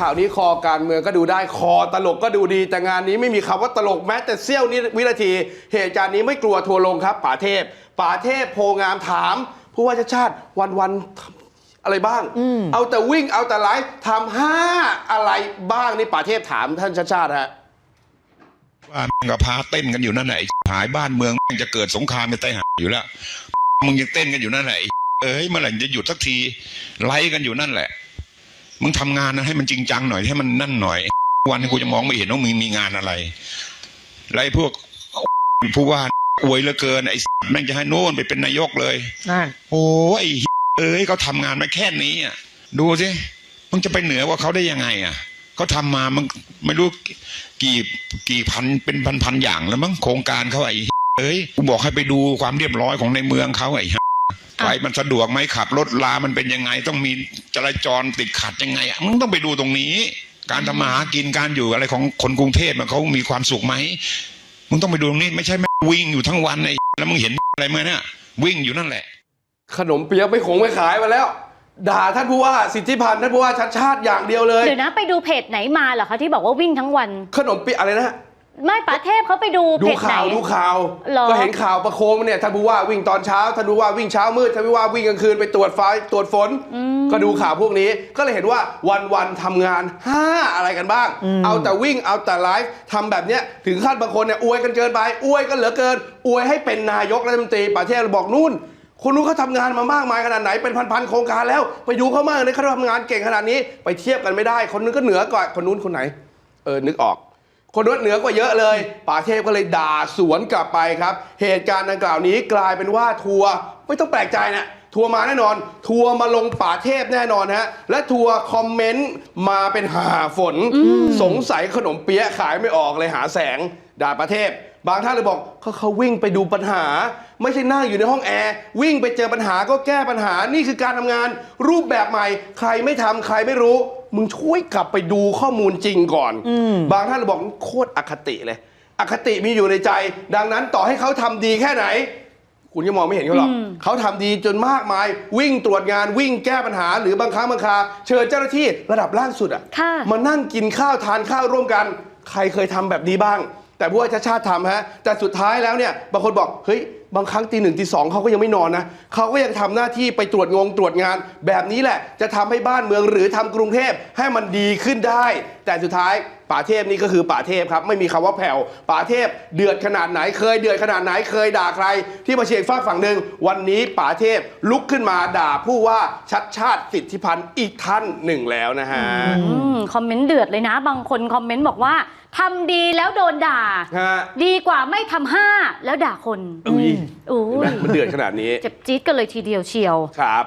ข่าวนี้คอการเมืองก็ดูได้คอตลกก็ดูดี แต่งานนี้ไม่มีคำว่าตลกแม้แต่เสี้ยวนิวินาที เหตุการณ์นี้ไม่กลัวทัวร์ลงครับป๋าเทพป๋าเทพโพงามถาม ผู้ว่าชาติชาติวันวันๆทำอะไรบ้าง เอาแต่วิ่งเอาแต่ไลฟ์ทำห้าอะไรบ้างนี่ป๋าเทพถามท่านชาติชาติฮะว่าแม่งก็พาเต้นกันอยู่นั่นแหละไอ้หายบ้านเมืองแม่งจะเกิดสงครามจะไต้หาอยู่แล้วมึงยังเต้นกันอยู่นั่นแหละไอ้เอ้ยเมื่อไหร่จะหยุดสักทีไล่กันอยู่นั่นแหละ มึงทำงานนะให้มันจริงจังหน่อยให้มันนั่นหน่อย วันนี้กูจะมองไม่เห็นว่ามึงมีงานอะไรไล่พวกผู้ว่าอวยเหลือเกินไอ้แม่งจะให้โน่นไปเป็นนายกเลยนั่นโอ้ยไอ้เอ้ยเขาทำงานมาแค่นี้อะดูสิมึงจะไปเหนือกว่าเขาได้ยังไง อะเขาทำมามึงไม่รู้กี่กี่พันเป็นพันพันๆอย่างแล้วมั้งโครงการเขาไอ้เอ้ยกูบอกให้ไปดูความเรียบร้อยของในเมืองเขาไอ้ ไปมันสะดวกไหมขับรถลามันเป็นยังไง ต้องมีจราจรติดขัดยังไงอะมึงต้องไปดูตรงนี้ การทำมาหากินการอยู่อะไรของคนกรุงเทพมันเขามีความสุขไหมมึงต้องไปดูตรงนี้ไม่ใช่แม่งวิ่งอยู่ทั้งวันไอ้แล้วมึงเห็นอะไรมั้ยเนี่ยวิ่งอยู่นั่นแหละ ขนมเปี๊ยะไม่คงไม่ขายมาแล้ว ด่าท่านผู้ว่าสิทธิพันธ์ท่านผู้ว่าชัดชาติอย่างเดียวเลย เดี๋ยวนะไปดูเพจไหนมาเหรอคะที่บอกว่าวิ่งทั้งวัน ขนมเปี๊ยะอะไรนะ ไม่ป๋าเทพเขาไปดูดูเพจไหน ข่าวดูข่าว เหรอ ก็เห็นข่าวประโคมเนี่ยท่านผู้ว่าวิ่งตอนเช้าท่านผู้ว่าวิ่งเช้ามืดท่านผู้ว่าวิ่งกลางคืนไปตรวจไฟตรวจฝน ก็ดูข่าวพวกนี้ก็เลยเห็นว่าวันวันๆทำงานห้าอะไรกันบ้าง เอาแต่วิ่งเอาแต่ไลฟ์ทำแบบเนี้ยถึงขั้นบางคนเนี่ยอวยกันเกินไปอวยกันเหลือเกิน อวยให้เป็นนายกรัฐมนตรีประเทศบอกนู่นคนนู้นเขาทำงานมามากมายขนาดไหนเป็นพันๆโครงการแล้ว ไปดูเขามากเลยเขาทำงานเก่งขนาดนี้ ไปเทียบกันไม่ได้ คนนู้นก็เหนือกว่าคนนู้นคนไหน เออนึกออก คนนู้นเหนือกว่าเยอะเลยป่าเทพก็เลยด่าสวนกลับไปครับ เหตุการณ์ดังกล่าวนี้กลายเป็นว่าทัวร์ไม่ต้องแปลกใจนะทัวร์มาแน่นอน ทัวร์มาลงป่าเทพแน่นอนฮะ และทัวร์คอมเมนต์มาเป็นหาฝน สงสัยขนมเปี๊ยะขายไม่ออกเลยหาแสง ด่าประเทศ บางท่านเลยบอกเขาเขาวิ่งไปดูปัญหา ไม่ใช่นั่งอยู่ในห้องแอร์วิ่งไปเจอปัญหาก็แก้ปัญหานี่คือการทำงาน รูปแบบใหม่ ใครไม่ทำใครไม่รู้ มึงช่วยกลับไปดูข้อมูลจริงก่อนบางท่านเลยบอกโคตรอคติเลย อคติมีอยู่ในใจ ดังนั้นต่อให้เขาทำดีแค่ไหน คุณก็มองไม่เห็นเขาหรอกเขาทำดีจนมากมาย วิ่งตรวจงานวิ่งแก้ปัญหา หรือบางครั้งบางคราเชิญเจ้าหน้าที่ระดับล่างสุดอะค่ะมานั่งกินข้าวทานข้าวร่วมกันใครเคยทำแบบนี้บ้าง แต่ผู้ว่าชาติชาติทำฮะแต่สุดท้ายแล้วเนี่ยบางคนบอกเฮ้ยบางครั้งตีหนึ่งตีสองเขาก็ยังไม่นอนนะเขาก็ยังทำหน้าที่ไปตรวจงงตรวจงาน แบบนี้แหละจะทำให้บ้านเมืองหรือทำกรุงเทพให้มันดีขึ้นได้ แต่สุดท้ายป่าเทพนี่ก็คือป่าเทพครับ ไม่มีคำว่าแผ่วป่าเทพเดือดขนาดไหนเคยเดือดขนาดไหนเคยด่าใคร ที่มาเชียร์ฝากฝั่งหนึ่งวันนี้ป่าเทพลุกขึ้นมาด่าผู้ว่าชัดชาติสิทธิพันธ์อีกท่านหนึ่งแล้วนะฮะอืมคอมเมนต์เดือดเลยนะ บางคนคอมเมนต์บอกว่าทำดีแล้วโดนด่าฮะดีกว่าไม่ทำห้าแล้วด่าคนอุ้ยโอ้เห็นไหมยมันเดือดขนาดนี้ เจ็บจี๊ดกันเลยทีเดียวเชียว ครับ